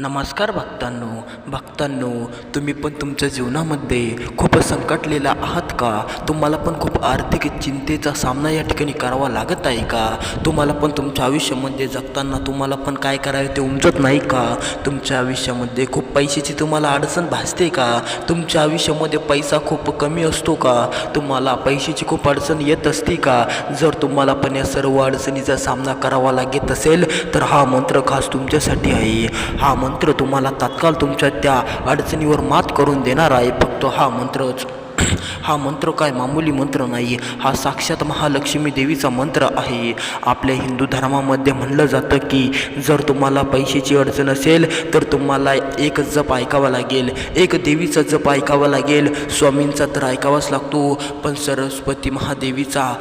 नमस्कार भक्तांनो. भक्तांनो तुम्ही पण तुमच्या जीवनामध्ये खूप संकटलेला आहात का? तुम्हाला पण खूप आर्थिक चिंतेचा सामना या ठिकाणी करावा लागत आहे का? तुम्हाला पण तुमच्या आयुष्यामध्ये जगताना तुम्हाला पण काय करावे ते उमजत नाही का? तुमच्या आयुष्यामध्ये खूप पैशाची तुम्हाला अडचण भासते का? तुमच्या आयुष्यामध्ये पैसा खूप कमी असतो का? तुम्हाला पैशाची खूप अडचण येत असते का? जर तुम्हाला पण या सर्व अडचणीचा सामना करावा लागत असेल तर हा मंत्र खास तुमच्यासाठी आहे. हा मंत्र तुम्हाला तात्काळ तुमच्या त्या अडचणीवर मात करून देणार आहे. फक्त हा मंत्रच. हा मंत्र काय? मामूली मंत्र नाही हा साक्षात महालक्ष्मी देवीचा मंत्र आहे. आपल्या हिंदू धर्मामध्ये म्हणलं जातं की जर तुम्हाला पैशाची अडचण असेल तर तुम्हाला एक जप ऐकावा लागेल. एक देवीचा जप ऐकावा लागेल. स्वामींचा तर ऐकावाच लागतो. पण सरस्वती महादेवीचा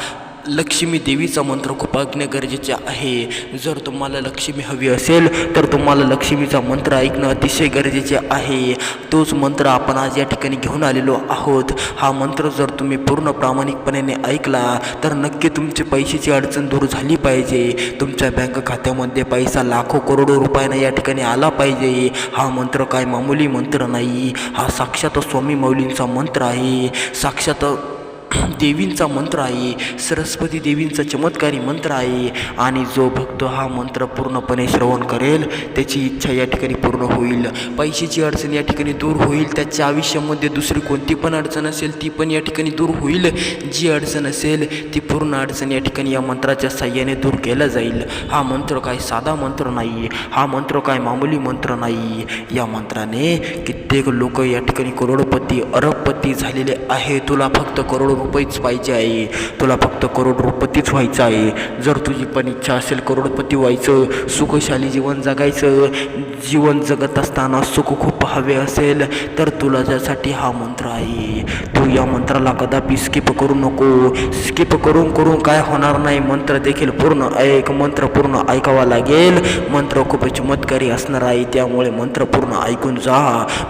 लक्ष्मी देवीचा मंत्र खूप ऐकणे गरजेचे आहे. जर तुम्हाला लक्ष्मी हवी असेल तर तुम्हाला लक्ष्मीचा मंत्र ऐकणं अतिशय गरजेचे आहे. तोच मंत्र आपण आज या ठिकाणी घेऊन आलेलो आहोत. हा मंत्र जर तुम्ही पूर्ण प्रामाणिकपणे ऐकला तर नक्की तुमची पैशाची अडचण दूर झाली पाहिजे. तुमच्या बँक खात्यामध्ये पैसा लाखो करोडो रुपयानं या ठिकाणी आला पाहिजे. हा मंत्र काय मामूली मंत्र नाही हा साक्षात स्वामी मौलींचा मंत्र आहे. साक्षात देवींचा मंत्र आहे सरस्वती देवींचा चमत्कारी मंत्र आहे आणि जो भक्त हा मंत्र पूर्णपणे श्रवण करेल त्याची इच्छा या ठिकाणी पूर्ण होईल. पैशाची अडचण या ठिकाणी दूर होईल त्याच्या आयुष्यामध्ये दुसरी कोणती पण अडचण असेल ती पण या ठिकाणी दूर होईल. जी अडचण असेल ती पूर्ण अडचण या ठिकाणी या मंत्राच्या साह्याने दूर केला जाईल. हा मंत्र काय साधा मंत्र नाही हा मंत्र काय मामूली मंत्र नाही या मंत्राने कित्येक लोक या ठिकाणी करोडपती अरबपती झालेले आहे तुला फक्त करोड रुपयेच पाहिजे आहे तुला फक्त करोडरोपतीच व्हायचं आहे. जर तुझी पण इच्छा असेल करोडपती व्हायचं सुखशाली जीवन जगायचं जीवन जगत असताना सुख खूप हवे असेल तर तुला त्यासाठी हा मंत्र आहे. तू या मंत्राला कदापि स्किप करू नको. स्किप करून करून काय होणार नाही. मंत्र देखील पूर्ण ऐक मंत्र पूर्ण ऐकावा लागेल. मंत्र खूप चमत्कारी असणार आहे. त्यामुळे मंत्र पूर्ण ऐकून जा.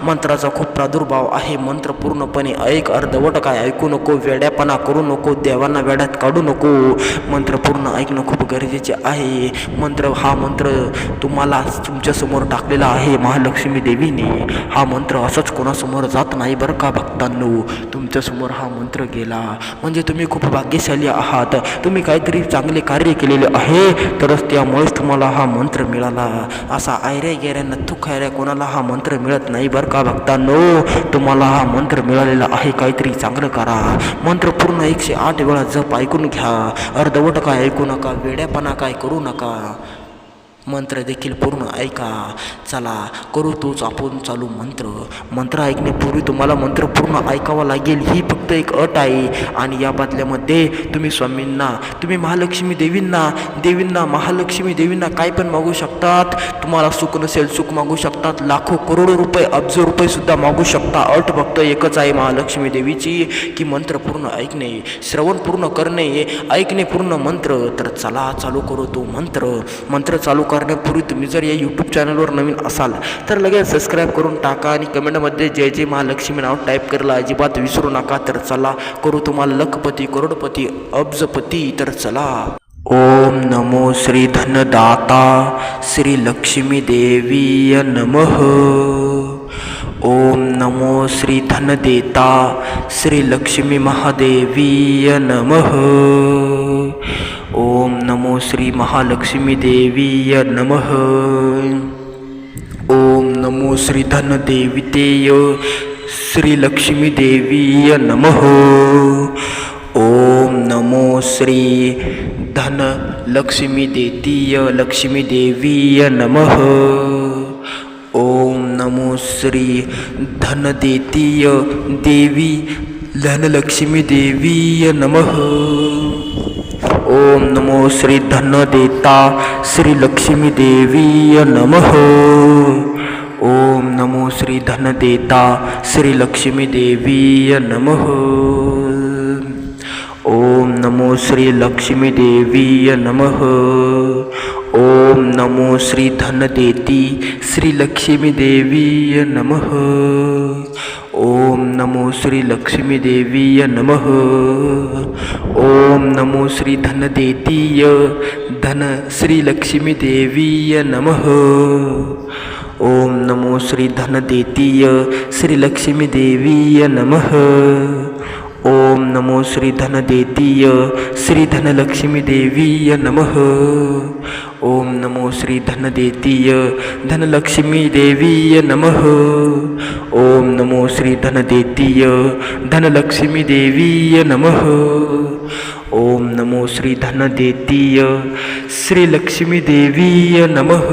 मंत्राचा खूप प्रादुर्भाव आहे. मंत्र पूर्णपणे ऐक. अर्धवट काय ऐकू नको. वेड्यापणा करू नको. देवांना वेड्यात काढू नको. मंत्र पूर्ण ऐकणं खूप गरजेचे आहे. मंत्र हा मंत्र तुम्हाला तुमच्यासमोर टाकलेला आहे महालक्ष्मी देवीने. हा मंत्र असंच कोणासमोर जात नाही बरं का भक्तांनो. तुमच्यासमोर हा मंत्र गेला. म्हणजे तुम्ही खूप भाग्यशाली आहात. तुम्ही काहीतरी चांगले कार्य केलेले आहे तरच त्यामुळेच तुम्हाला हा मंत्र मिळाला. असा आयऱ्या गेऱ्या नथू खायऱ्या कोणाला हा मंत्र मिळत नाही बरं का भक्तांनो? तुम्हाला हा मंत्र मिळालेला आहे काहीतरी चांगलं करा. मंत्र पूर्ण एकशे आठ वेळा जप ऐकून घ्या. अर्धवट काय ऐकू नका वेड्यापणा काय करू नका. मंत्र देखील पूर्ण ऐका. चला करू तोच आपण चालू मंत्र. मंत्र ऐकण्यापूर्वी तुम्हाला मंत्र पूर्ण ऐकावा लागेल ही फक्त एक अट आहे. आणि या बातल्यामध्ये तुम्ही स्वामींना तुम्ही महालक्ष्मी देवींना देवींना महालक्ष्मी देवींना काय पण मागू शकतात. तुम्हाला सुख नसेल सुख मागू शकतात. लाखो करोडो रुपये अब्ज रुपयेसुद्धा मागू शकता. अट फक्त एकच आहे महालक्ष्मी देवीची की मंत्र पूर्ण ऐकणे श्रवण पूर्ण करणे ऐकणे पूर्ण मंत्र. तर चला चालू करू तो मंत्र. मंत्र चालू कर. करण्यापूर्वी तुम्ही जर या यूट्यूब चॅनलवर नवीन असाल तर लगेच सबस्क्राईब करून टाका आणि कमेंटमध्ये जय जय महालक्ष्मी नाव टाईप करायला अजिबात विसरू नका. तर चला करू तुम्हाला लखपती करोडपती अब्जपती तर चला. ओम नमो श्री धनदाता श्री लक्ष्मी देवीय नमः. ओम नमो श्री धनदेता श्री लक्ष्मी महादेवीय नमः. श्री महालक्ष्मी देवीय नमः। ओम नमो श्री धन धनदेवितेय श्री लक्ष्मी देवीय नमः। ओम नमो श्री धन लक्ष्मी देतीय, लक्ष्मी देवीय नमः। ओम नमो श्री धनदेतीय देवी धनलक्ष्मी देवीय नमः। ओम नमो श्री धनदेता श्री लक्ष्मी देवीय नमः। ओम नमो श्री धनदेता श्री लक्ष्मी देवीय नमः। ओम नमो श्री लक्ष्मी देवीय नमः। ओम नमो श्री धन देती श्री लक्ष्मी देवीय नमः। ओम नमो श्री लक्ष्मी देवीय नमः। ओम नमो श्री धन धनदेतीय धन श्री लक्ष्मी देवीय नमः। ओम नमो श्री धनदेतीय श्रीलक्ष्मी देवीय नमः। ओम नमो श्री धन धनदेतीय श्री धनलक्ष्मी देवीय नमः। ओम नमो श्री धनदेतीय धनलक्ष्मी देवीय नमः। ओम नमो श्री धनदेतीय धनलक्ष्मी देवीय नमः। ओम नमो श्री धनदेतीय श्रीलक्ष्मी देवीय नमः।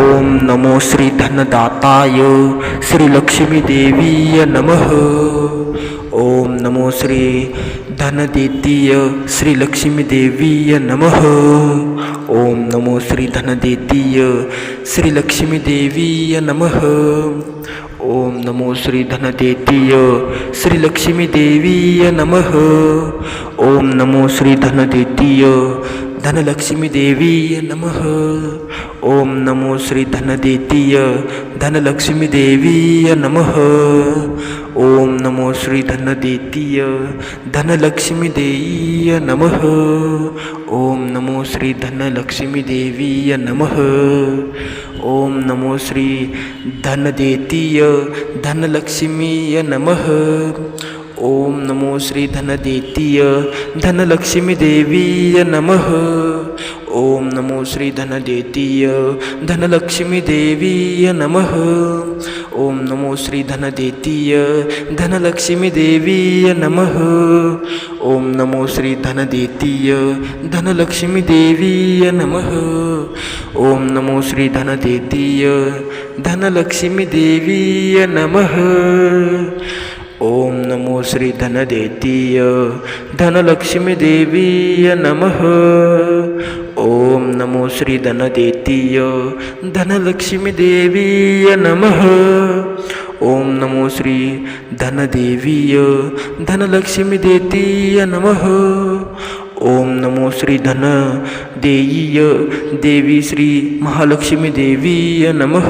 ओम नमो श्री धनदाताय श्रीलक्ष्मी देवीय नमः। ओम नमो श्री धनदेतीय श्रीलक्ष्मी देवीय नमः। ओम नमो श्री धनदेतीय श्रीलक्ष्मी देवीय नमः। ओम नमो श्री धनदेतीय श्रीलक्ष्मी देवीय नमः। ओम नमो श्री धन धनदेतीय धनलक्ष्मी देवीय नमः। ओम नमो श्री धन धनदेतीय धनलक्ष्मी देवीय नमः। ओम नमो श्री धन धनदेतीय, धनलक्ष्मी देवीय नमः। ओम नमो श्री धनलक्ष्मी देवीय नमः। ओम नमो श्री धन धनदेतीय, धनलक्ष्मीय नमः। ओम नमो श्री धन धनदेतीय, धनलक्ष्मी देवीय नमः। ओम नमो श्री धनदेतीय, धनलक्ष्मी देवीय नमः। ओम नमो श्री धनदेतीय, धनलक्ष्मी देवीय नमः। ओम नमो श्री धनदेतीय, धनलक्ष्मी देवीय नमः। ओम नमो श्री धनदेतीय, धनलक्ष्मी देवीय नमः। ओम नमो श्री धनदेतीय, धनलक्ष्मी देवीय नमः। ओम नमो श्री धन धनदेतीय, धनलक्ष्मी देवीय नमः। ओम नमो श्री धन धनदेवीय, धनलक्ष्मी देतीय नमः। ओम नमो श्री धन देयीय देवी श्री महालक्ष्मी देवीय नमः।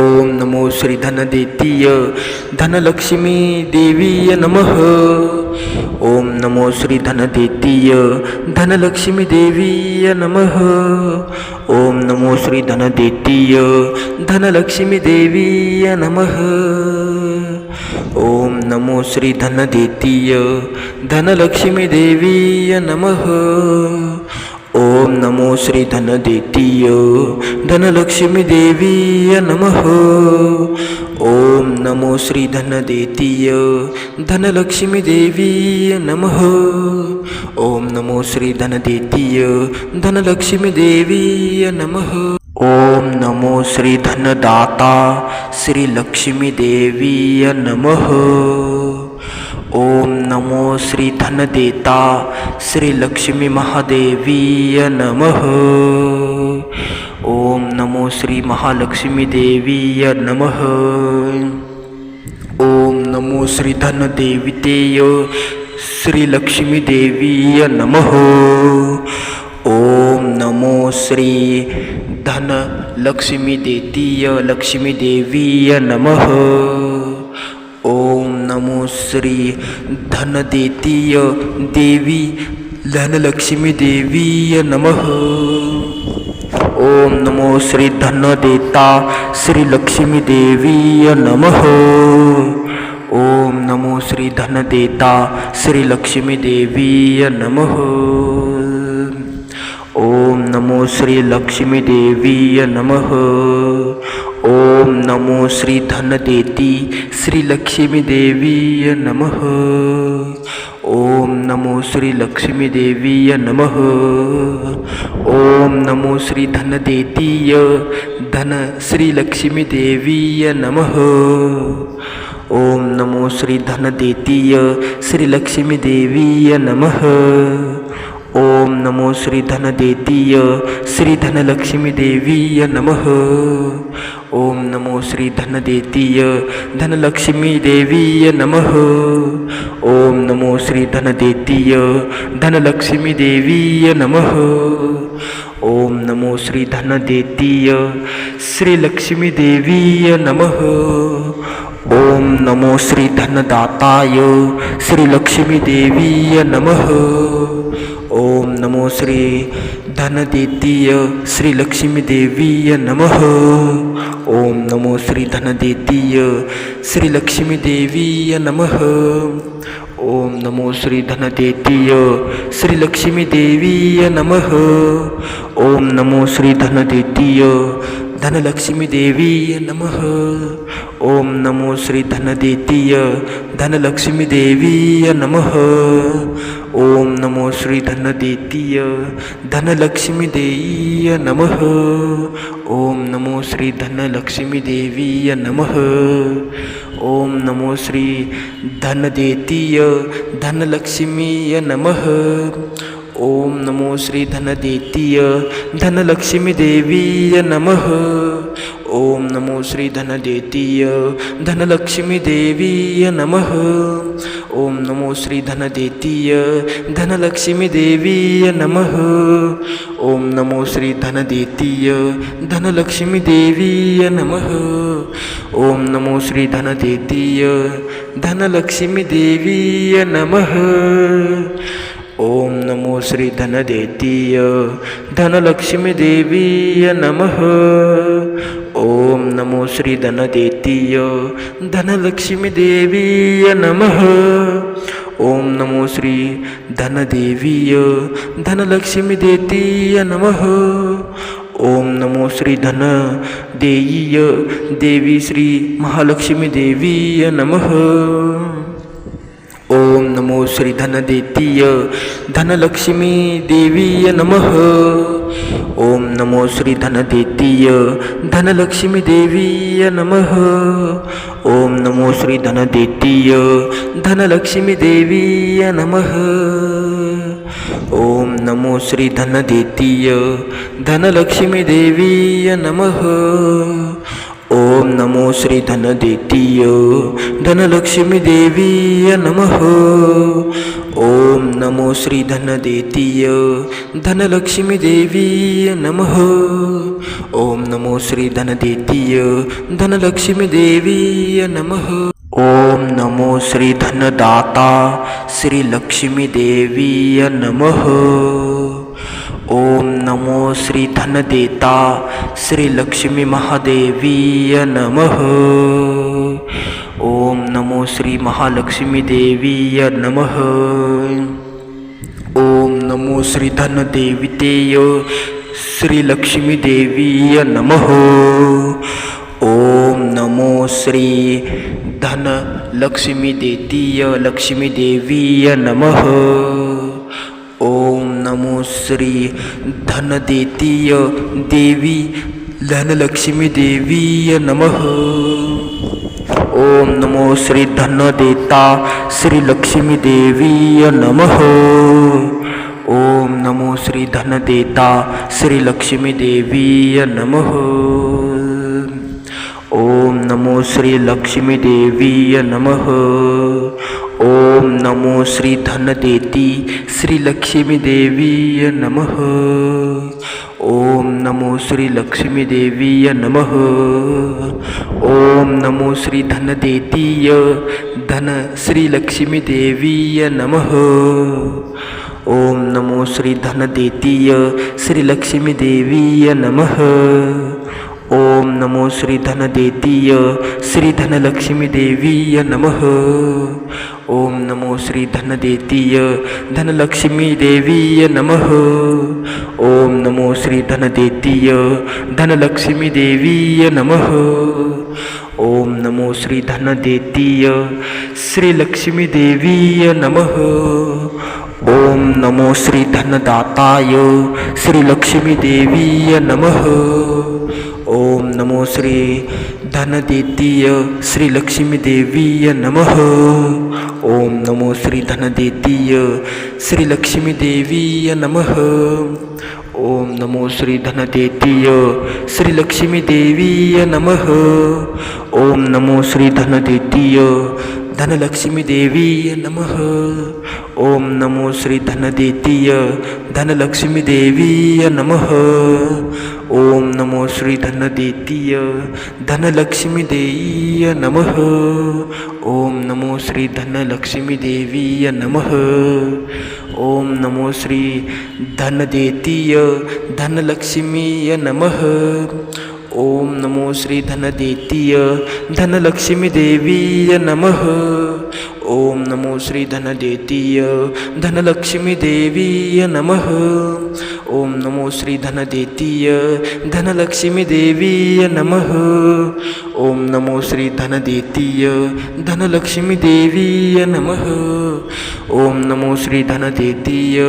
ओम नमो श्री धन धनदेतीय, धनलक्ष्मी देवीय नमः। ओम नमो श्री धनदेतीय, धनलक्ष्मी देवीय नमः। ओम नमो श्री धनदेतीय, धनलक्ष्मी देवीय नमः। ओम नमो श्री धनदेतीय, धनलक्ष्मी देवीय नमः। ओम नमो श्री धन धनदेतीय, धनलक्ष्मी देवीय नमः। ओम नमो श्री धन धनदेतीय, धनलक्ष्मी देवीय नमः। ओम नमो श्री धन धनदेतीय, धनलक्ष्मी देवीय नमः। ओम नमो श्री धनदाता, श्री लक्ष्मी देवीय नमः। ओम नमो श्री धनदेता श्री लक्ष्मी महादेवीय नमः। ओम नमो श्री महालक्ष्मी देवीय नमः। ओम नमो श्री धन धनदेवितेय श्री लक्ष्मी देवीय नमः। ओम नमो श्री धन लक्ष्मी देतीय लक्ष्मी देवीय नमः। नमो श्री धनदेतीय देवी धनलक्ष्मी देवीय नमः। ओम नमो श्री धन देता श्री लक्ष्मी देवीय नमः। ओम नमो श्री धन देता श्री लक्ष्मी देवीय नमः। ओम नमो श्री लक्ष्मी देवीय नमः। नमो श्री धनदेती श्री लक्ष्मी देवीय नमः। ओम नमो श्री लक्ष्मी देवीय नमः। ओम नमो श्री धनदेतीय धन श्री लक्ष्मी देवीय नमः। ओम नमो श्री धनदेतीय श्री लक्ष्मी देवीय नमः। ओम नमो श्री धनदेतीय श्री धनलक्ष्मी देवीय नमः। ओम नमो श्री धनदेतीय धनलक्ष्मी देवीय नमः। ओम नमो श्री धनदेतीय धनलक्ष्मी देवीय नमः। ओम नमो श्री धनदेतीय श्री लक्ष्मी देवीय नमः। ओम नमो श्री धनदाताय श्री लक्ष्मी देवीय नमः। ओम नमो श्री धनदेतीय श्रीलक्ष्मीदेवीय नमः। ॐ नमो श्री धनदेतीय श्री श्रीधनदेतीय श्रीलक्ष्मीदेवीय नमः। ॐ नमो श्रीधनदेतीय श्रीलक्ष्मीदेवीय नमः। ॐ नमो श्रीधनदेतीय धनलक्ष्मीदेवीय नमः। ॐ नमो धनलक्ष्मीदेवीय नमः ॐ नमो। श्रीधनदेतीय धनलक्ष्मीदेवीय नमः ॐ नमो श्रीधनलक्ष्मीदेवीय नमः। ॐ नमो श्री धन धनदेतीय, धनलक्ष्मीय नमः। ॐ नमो श्री धन देतीय धनदेतीय धनलक्ष्मीदेवीय नमः। ॐ नमो श्री धन देतीय धनदेतीय धनलक्ष्मीदेवीय नमः। ॐ नमो श्री धनदेतीय धनलक्ष्मीदेवीय नमः। ॐ नमो श्री धनदेतीय धनलक्ष्मीदेवीय नमः। ॐ नमो श्री धनदेतीय धनलक्ष्मीदेवीय नमः। ॐ नमो श्री धनदेतीय धनलक्ष्मीदेवीय नमः ॐ नमो। श्री धनदेतीय धनलक्ष्मीदेवीय नमः। ॐ नमो श्री धनदेवीय धनलक्ष्मीदेतीय नमः। ॐ नमो श्री धन देयीय देवी श्री महालक्ष्मी देवीय नमः। ॐ नमो श्री धनदेतीय, धनलक्ष्मी देवीय नमः। ॐ नमो श्री धनदेतीय, धनलक्ष्मी देवीय नमः। ओम नमो श्री धनदेतीय, धनलक्ष्मी देवीय नमः। ओम नमो श्री धनदेतीय, धनलक्ष्मी देवीय नमः। ॐ नमो श्री धन धनदेतीय धनलक्ष्मी देवीय नमः। ॐ नमो श्री धन धनदेतीय धनलक्ष्मी देवीय नमः। ॐ नमो श्री धन धनदेतीय धनलक्ष्मी देवीय नमः। ॐ नमो श्री धनदाता, श्री लक्ष्मी देवीय नमः। ॐ नमो श्री धनदेता, श्री लक्ष्मी महादेवीय नमः। ॐ नमो श्री महालक्ष्मी देवीय नमः। ॐ नमो श्री धनदेवितेय, श्री लक्ष्मी देवीय नमः। ॐ नमो श्री धन लक्ष्मी देतीय, लक्ष्मी देवीय नमः। नमो श्री धनदेतीय देवी धनलक्ष्मी देवीय नमः। ॐ नमो श्री धन देता श्री लक्ष्मी देवीय नमः। ॐ नमो श्री धनदेता श्री लक्ष्मी देवीय नमः। ॐ नमो श्री लक्ष्मी देवीय नमः। नमो श्री धन देती श्री लक्ष्मी देवीय नमः। ॐ नमो श्री लक्ष्मी देवीय नमः। ॐ नमो श्री धनदेतीय धन श्री लक्ष्मी देवीय नमः। ॐ नमो श्री धनदेतीय श्री लक्ष्मी देवीय नमः। ॐ नमो श्री धनदेतीय श्री धनलक्ष्मी देवीय नमः। ॐ नमो श्री धनदेतीय धनलक्ष्मी देवीय नमः। ॐ नमो श्री धनदेतीय धनलक्ष्मी देवीय नमः। ॐ नमो श्री धनदेतीय श्री देवीय नमः। ॐ नमो श्री धनदाताय श्रीलक्ष्मी देवीय नमः। ॐ नमो श्री धनदेतीय श्री लक्ष्मी देवीय नमः। ओम नमो श्री धनदेतीय श्री लक्ष्मी देवीय नमः। ओम नमो श्री धनदेतीय श्री लक्ष्मी देवीय नमः। ओम नमो श्री धनदेतीय धनलक्ष्मी देवीय नमः। ओम नमो श्री धनदेतीय धनलक्ष्मी देवीय नमः। ओम नमो श्री धनदेतीय धनलक्ष्मी देवीय नमः। ओम नमो श्री धनलक्ष्मी देवीय नमः। ओम नमो श्री धनदेतीय धनलक्ष्मीय नमः। ओम नमो श्री धनदेतीय धनलक्ष्मी देवीय नमः। ओम नमो श्री धनदेतीय धनलक्ष्मी देवीय नमः। ओम नमो श्री धनदेतीय धनलक्ष्मी देवीय नमः। ओम नमो श्री धनदेतीय धनलक्ष्मी देवीय नमः। ओम नमो श्री धनदेतीय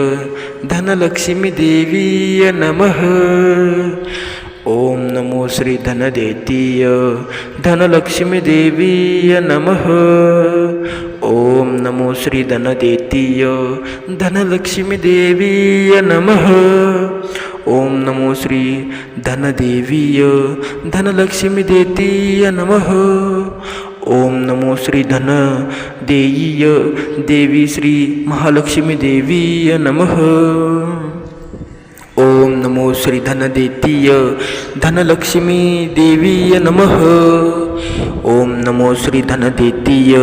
धनलक्ष्मी देवीय नमः। ओम नमो श्री धन धनदेतीय धनलक्ष्मी देवीय नमः। ओम नमो श्री धनदेतीय धनलक्ष्मी देवीय नमः। ओम नमो श्री धन धनदेवीय धनलक्ष्मी देतीय नमः। ओम नमो श्री धन देयीय देवी श्री महालक्ष्मी देवीय नमः। श्री धनदेतीय धनलक्ष्मी देवीय नमः। ओम नमो श्री धन धनदेतीय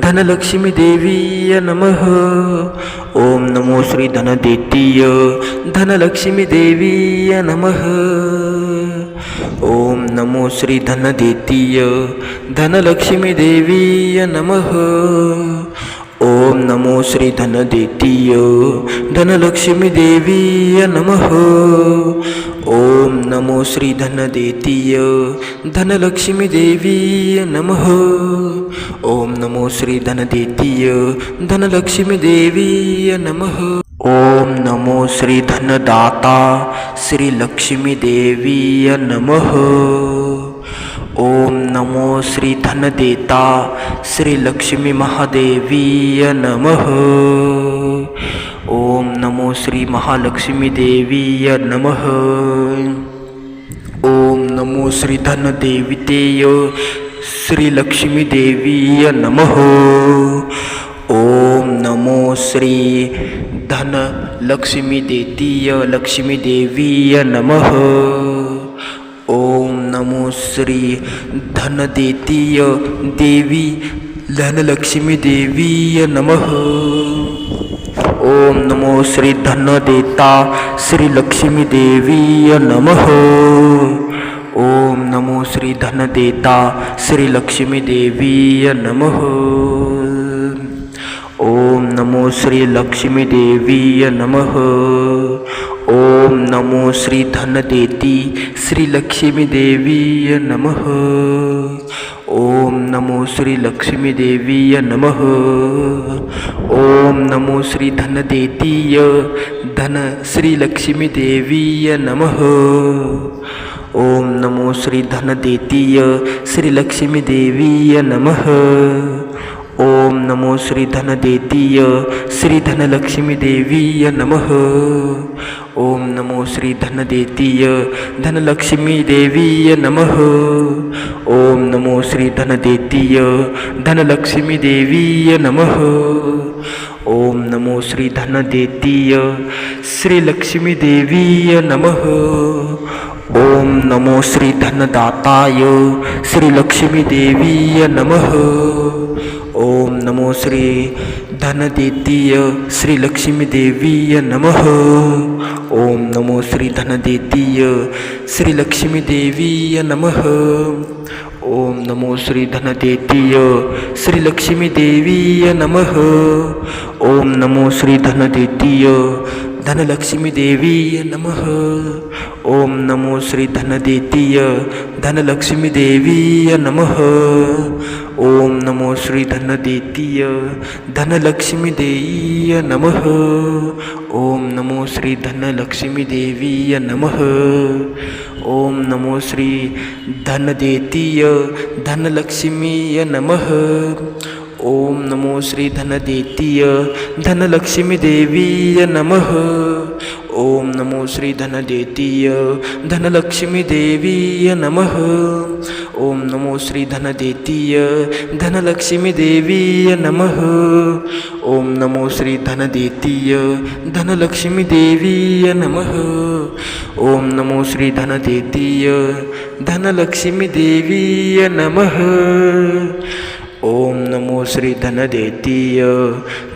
धनलक्ष्मी देवीय नमः। ओम नमो श्री धन धनदेतीय धनलक्ष्मी देवीय नमः। ओम नमो श्री धन धनदेतीय धनलक्ष्मी देवीय नमः। ओम नमो श्री धनदेतीय धनलक्ष्मी देवीय नमः। ओम नमो श्री धनदेतीय धनलक्ष्मी देवीय नमः। ओम नमो श्री धनदेतीय धनलक्ष्मी देवीय नमः। ओम नमो श्री धनदाता, श्री लक्ष्मी देवीय नमः। ओम नमो श्री धनदेता श्री लक्ष्मी महादेवीय नमः। ओम नमो श्री महालक्ष्मी देवीय नमः। ओम नमो श्री धन धनदेवितेय श्री लक्ष्मी देवीय नमः। ओम नमो श्री धन लक्ष्मी देतीय लक्ष्मी देवीय नमः। ओम नमो श्री धन धनदेतीय देवी धनलक्ष्मी देवीय नमः। ओम नमो श्री धन देता श्री लक्ष्मी देवीय नमः। ओम नमो श्री धन देता श्री लक्ष्मी देवीय नमः। ओम नमो श्री लक्ष्मी देवीय नमः। नमो श्री धनदेती श्री लक्ष्मी देवीय नमः। ओम नमो श्री लक्ष्मी देवीय नमः। ओम नमो श्री धन धनदेतीय धन श्री लक्ष्मी देवीय नमः। ओम नमो श्री धनदेतीय श्री लक्ष्मी देवीय नमः। ओम नमो श्री धनदेतीय श्री धनलक्ष्मी देवीय नमः। ओम नमो श्री धनदेतीय धनलक्ष्मी देवीय नमः। ओम नमो श्री धनदेतीय धनलक्ष्मी देवीय नमः। ओम नमो श्री धनदेतीय श्री देवीय नमः। ओम नमो श्री धनदाताय श्रीलक्ष्मी देवीय नमः। ओम नमो श्री धनदेतीय श्री लक्ष्मी देवीय नमः। ओम नमो श्री धनदेतीय श्री लक्ष्मी देवीय नमः। ओम नमो श्री धनदेतीय श्री लक्ष्मी देवीय नमः। ओम नमो श्री धनदेतीय धनलक्ष्मी देवीय नमः। ओम नमो श्री धनदेतीय धनलक्ष्मी देवीय नमः। ओम नमो श्री धन धनदेतीय, धनलक्ष्मी देवीय नमः। ओम नमो श्री धनलक्ष्मी देवीय नमः। ओम नमो श्री धनदेतीय, धनलक्ष्मीय नमः। ओम नमो श्री धन धनदेतीय, धनलक्ष्मी देवीय नमः। ओम नमो श्री धनदेतीय धनलक्ष्मी देवीय नमः। ओम नमो श्री धनदेतीय धनलक्ष्मी देवीय नमः। ओम नमो श्री धनदेतीय धनलक्ष्मी देवीय नमः। ओम नमो श्री धनदेतीय धनलक्ष्मी देवीय नमः। ओम नमो श्री धनदेतीय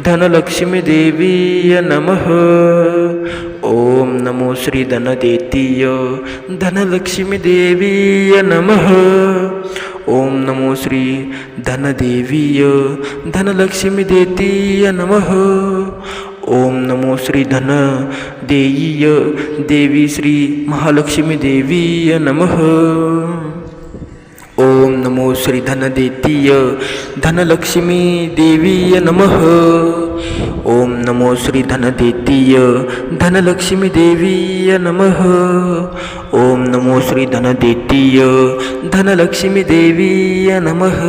धनलक्ष्मी देवीय नमः। ओम नमो श्री धनदेतीय धनलक्ष्मी देवीय नमः। ओम नमो श्री धनदेवीय धनलक्ष्मी देतीय नमः। ओम नमो श्री धन देयीय देवी श्री महालक्ष्मी देवीय नमः। ओम नमो श्री धनदेतीय धनलक्ष्मी देवीय नमः। ओम नमो श्री धनदेतीय, धनलक्ष्मी देवीय नमः। ओम नमो श्री धनदेतीय, धनलक्ष्मी देवीय नमः।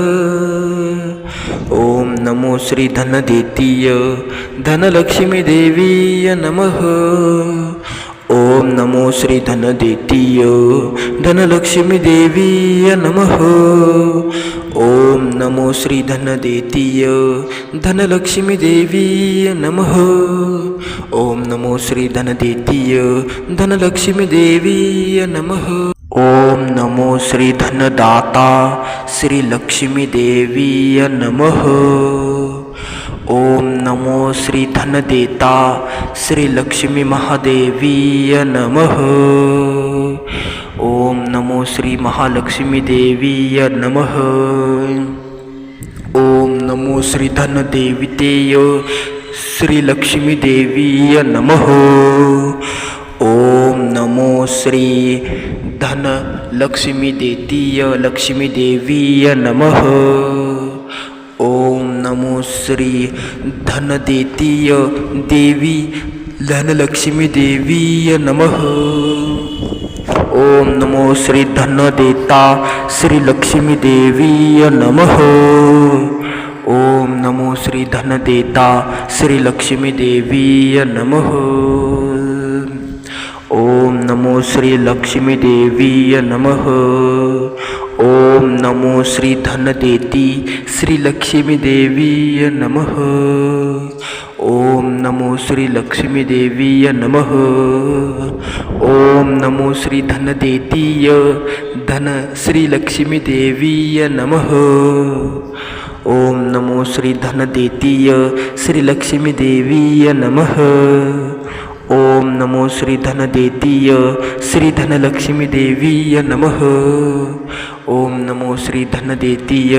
ओम नमो श्री धनदेतीय, धनलक्ष्मी देवीय नमः। ओम नमो श्री धन धनदेतीय धनलक्ष्मी देवीय नमः। ओम नमो श्री धन धनदेतीय धनलक्ष्मी देवीय नमः। ओम नमो श्री धन धनदेतीय धनलक्ष्मी देवीय नमः। ओम नमो श्री धनदाता, श्री लक्ष्मी देवीय नमः। ओम नमो श्री धनदेता, श्री लक्ष्मी महादेवीय नमः। ओम नमो श्री महालक्ष्मी देवीय नमः। ओम नमो श्री धन धनदेवितेय, श्री लक्ष्मी देवीय नमः। ओम नमो श्री धन लक्ष्मी देतीय, लक्ष्मी देवीय नमः। श्री धनदेतीय देवी धनलक्ष्मी देवीय नमः। ओम नमो श्री धन देता, श्री लक्ष्मी देवीय नमः। ओम नमो श्री धनदेता श्री लक्ष्मी देवीय नमः। ओम नमो श्री लक्ष्मी देवीय नमः। ओम नमो श्री धनदेती श्री लक्ष्मी देवीय नमः। ओम नमो श्री लक्ष्मी देवीय नमः। ओम नमो श्री धनदेतीय धन श्री लक्ष्मी देवीय नमः। ओम नमो श्री धनदेतीय श्री लक्ष्मी देवीय नमः। ओम नमो श्री धनदेतीय श्री धनलक्ष्मी देवीय नमः। ओम नमो श्री धनदेतीय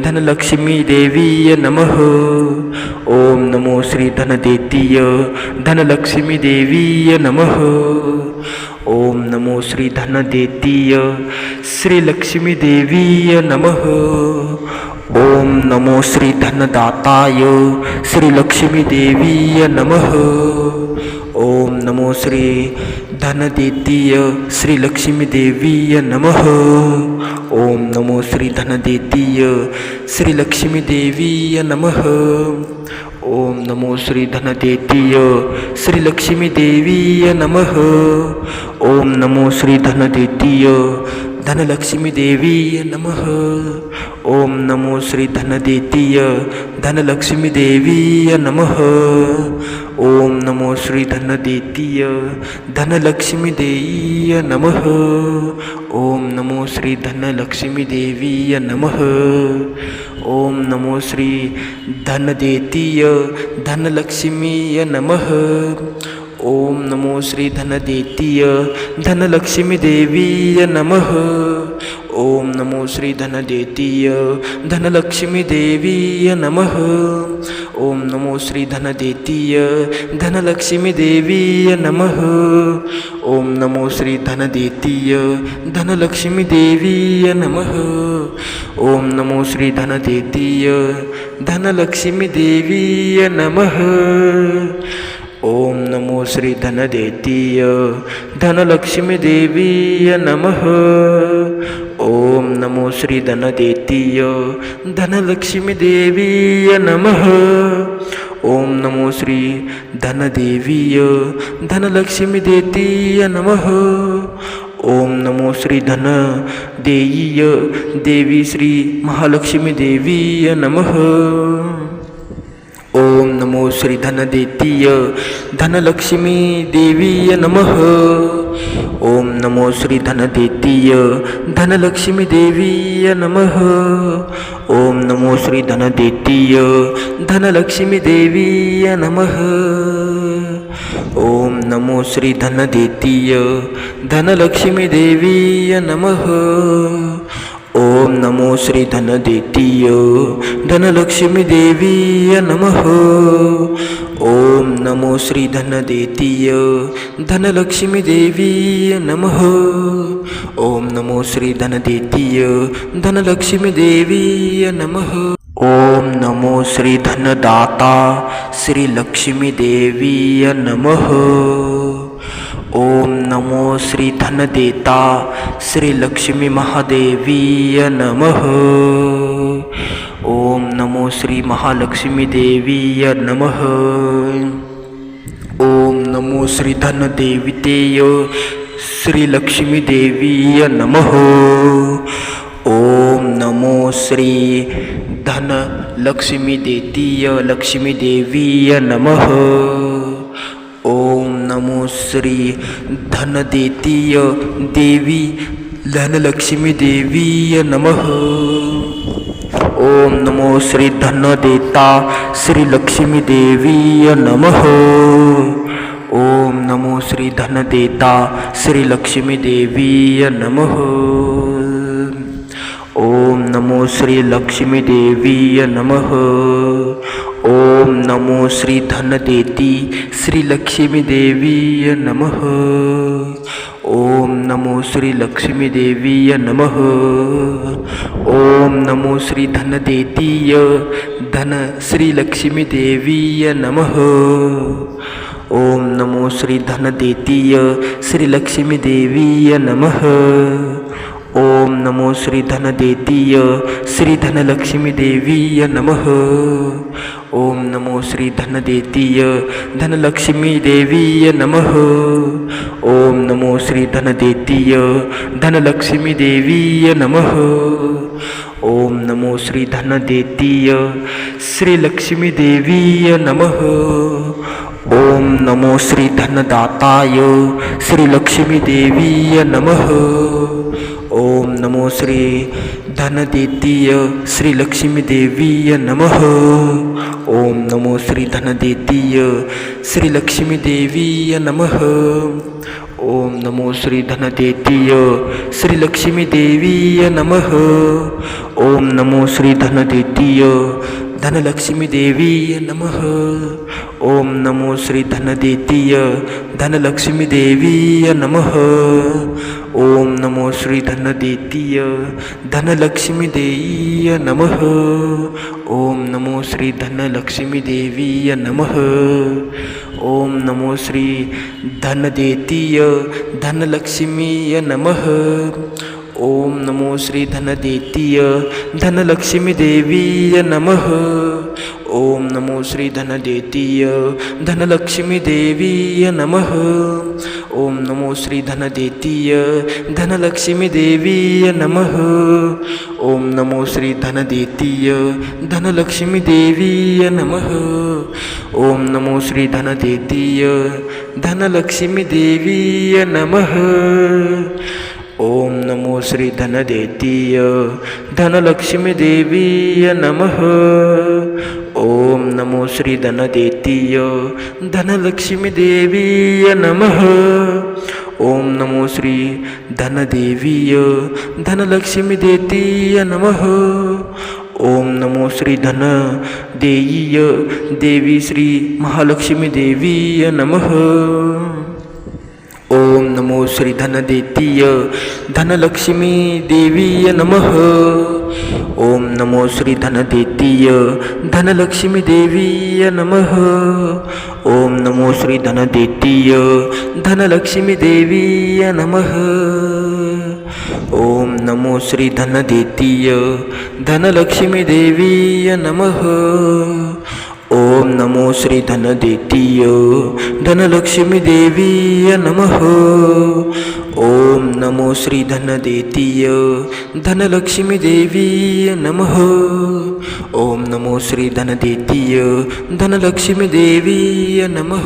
धनलक्ष्मी देवीय नमः। ओम नमो श्री धनदेतीय धनलक्ष्मी देवीय नमः। ओम नमो श्री धनदेतीय देतीय लक्ष्मी देवीय नमः। ओम नमो श्री धनदाताय श्रीलक्ष्मी देवीय नमः। नमो श्री धनदेतीय श्री लक्ष्मी देवीय नमः। ओम नमो श्री धनदेतीय श्री लक्ष्मी देवीय नमः। ओम नमो श्री धनदेतीय श्री लक्ष्मी देवीय नमः। ओम नमो श्री धनदेतीय धनलक्ष्मी देवीय नमः। ओम नमो श्री धनदेतीय धनलक्ष्मी देवीय नमः। ओम नमो श्री धन धनदेतीय, धनलक्ष्मी देवीय नमः। ओम नमो श्री धनलक्ष्मी देवीय नमः। ओम नमो श्री धन धनदेतीय, धनलक्ष्मीय नमः। ओम नमो श्री धन धनदेतीय, धनलक्ष्मी देवीय नमः। ओम नमो श्री धन धनदेतीय, धनलक्ष्मी देवीय नमः। ओम नमो श्री धनदेतीय, धनलक्ष्मी देवीय नमः। ओम नमो श्री धनदेतीय, धनलक्ष्मी देवीय नमः। ओम नमो श्री धनदेतीय, धनलक्ष्मी देवीय नमः। ओम नमो श्री धनदेतीय, धनलक्ष्मी देवीय नमः। नमो श्री धन धनदेतीय, धनलक्ष्मी देवीय नमः। ओम नमो श्री धन धनदेवीय, धनलक्ष्मी देतीय नमः। ओम नमो श्री धन देयीय देवी श्री महालक्ष्मी देवीय नमः। ओम नमो श्री धन धनदेतीय, धनलक्ष्मी देवीय नमः। ओम नमो श्री धनदेतीय धनलक्ष्मी देवीय नमः। ओम नमो श्री धनदेतीय धनलक्ष्मी देवीय नमः। ओम नमो श्री धनदेतीय धनलक्ष्मी देवीय नमः। ओम नमो श्री धनदेतीय धनलक्ष्मी देवीय नमः। ओम नमो श्री धनदेतीय धनलक्ष्मी देवीय नमः। ओम नमो श्री धनदेतीय धनलक्ष्मी देवीय नमः। ओम नमो श्री धनदाता, श्री लक्ष्मी देवीय नमः। ओम नमो श्री धनदेता, श्री लक्ष्मी ओम नमो। श्री महालक्ष्मी देवीय नमः। ओम नमो श्री धन धनदेवितेय श्री लक्ष्मी देवीय नमः। ओम नमो श्री धन लक्ष्मी देतीय लक्ष्मी देवीय नमः। ओम नमो श्री धनदेतीय देवी धनलक्ष्मी देवीय नमः। ओम नमो श्री धनदेता श्री लक्ष्मी देवीय नमः। ओम नमो श्री धनदेता श्री लक्ष्मी देवीय नमः। ओम नमो श्री लक्ष्मी देवीय नमः। ओम नमो श्री धन देती श्री लक्ष्मी देवीय नमः। नमो श्री लक्ष्मी देवीय नमः। ओम नमो श्री धनदेतीय धन श्री लक्ष्मी देवीय नमः। ओम नमो श्री धनदेतीय श्री लक्ष्मी देवीय नमः। ओम नमो श्री धनदेतीय श्री धनलक्ष्मी देवीय नमः। ओम नमो श्री धनदेतीय धनलक्ष्मी देवीय नमः। ओम नमो श्री धनदेतीय धनलक्ष्मी देवीय नमः। ओम नमो श्री धनदेतीय श्री देवीय नमः। ओम नमो श्री धनदाताय श्रीलक्ष्मी देवीय नमः। ओम नमो श्री धनदेतीय श्री लक्ष्मी देवीय नमः। ओम नमो श्री धन देतीय श्री लक्ष्मी देवीय नमः। ओम नमो श्री धन देतीय श्री लक्ष्मी देवीय नमः। ओम नमो श्री धनदेतीय धनलक्ष्मी देवीय नमः। ओम नमो श्री धनदेतीय धनलक्ष्मी देवीय नमः। ओम नमो श्री धनदेतीय धनलक्ष्मी देवीय नमः। ओम नमो श्री धनलक्ष्मी देवीय नमः। ओम नमो श्री धनदेतीय धनलक्ष्मीय नमः। ओम नमो श्री धनदेतीय धनलक्ष्मी देवीय नमः। ओम नमो श्री धनदेतीय धनलक्ष्मी देवीय नमः। ओम नमो श्री धनदेतीय धनलक्ष्मी देवीय नमः। ओम नमो श्री धनदेतीय धनलक्ष्मी देवीय नमः। ओम नमो श्री धनदेतीय धनलक्ष्मी देवीय नमः। ओम नमो श्री धनदेतीय धनलक्ष्मी देवीय नमः। ओम नमो श्री धनदेतीय धनलक्ष्मी देवीय नमः। ओम नमो श्री धनदेवीय धनलक्ष्मी देतीय नमः। ओम नमो श्री धन देयीय देवी श्री महालक्ष्मी देवीय नमः। नमो श्री धन धनदेतीय धनलक्ष्मी देवीय नमः। ओम नमो श्री धन धनदेतीय धनलक्ष्मी देवीय नमः। ओम नमो श्री धन धनदेतीय धनलक्ष्मी देवीय नमः। ओम नमो श्री धन धनदेतीय धनलक्ष्मी देवीय नमः। ओम नमो श्री धनदेतीय धनलक्ष्मी देवीय नमः। ओम नमो श्री धनदेतीय धनलक्ष्मी देवीय नमः। ओम नमो श्री धनदेतीय धनलक्ष्मी देवीय नमः।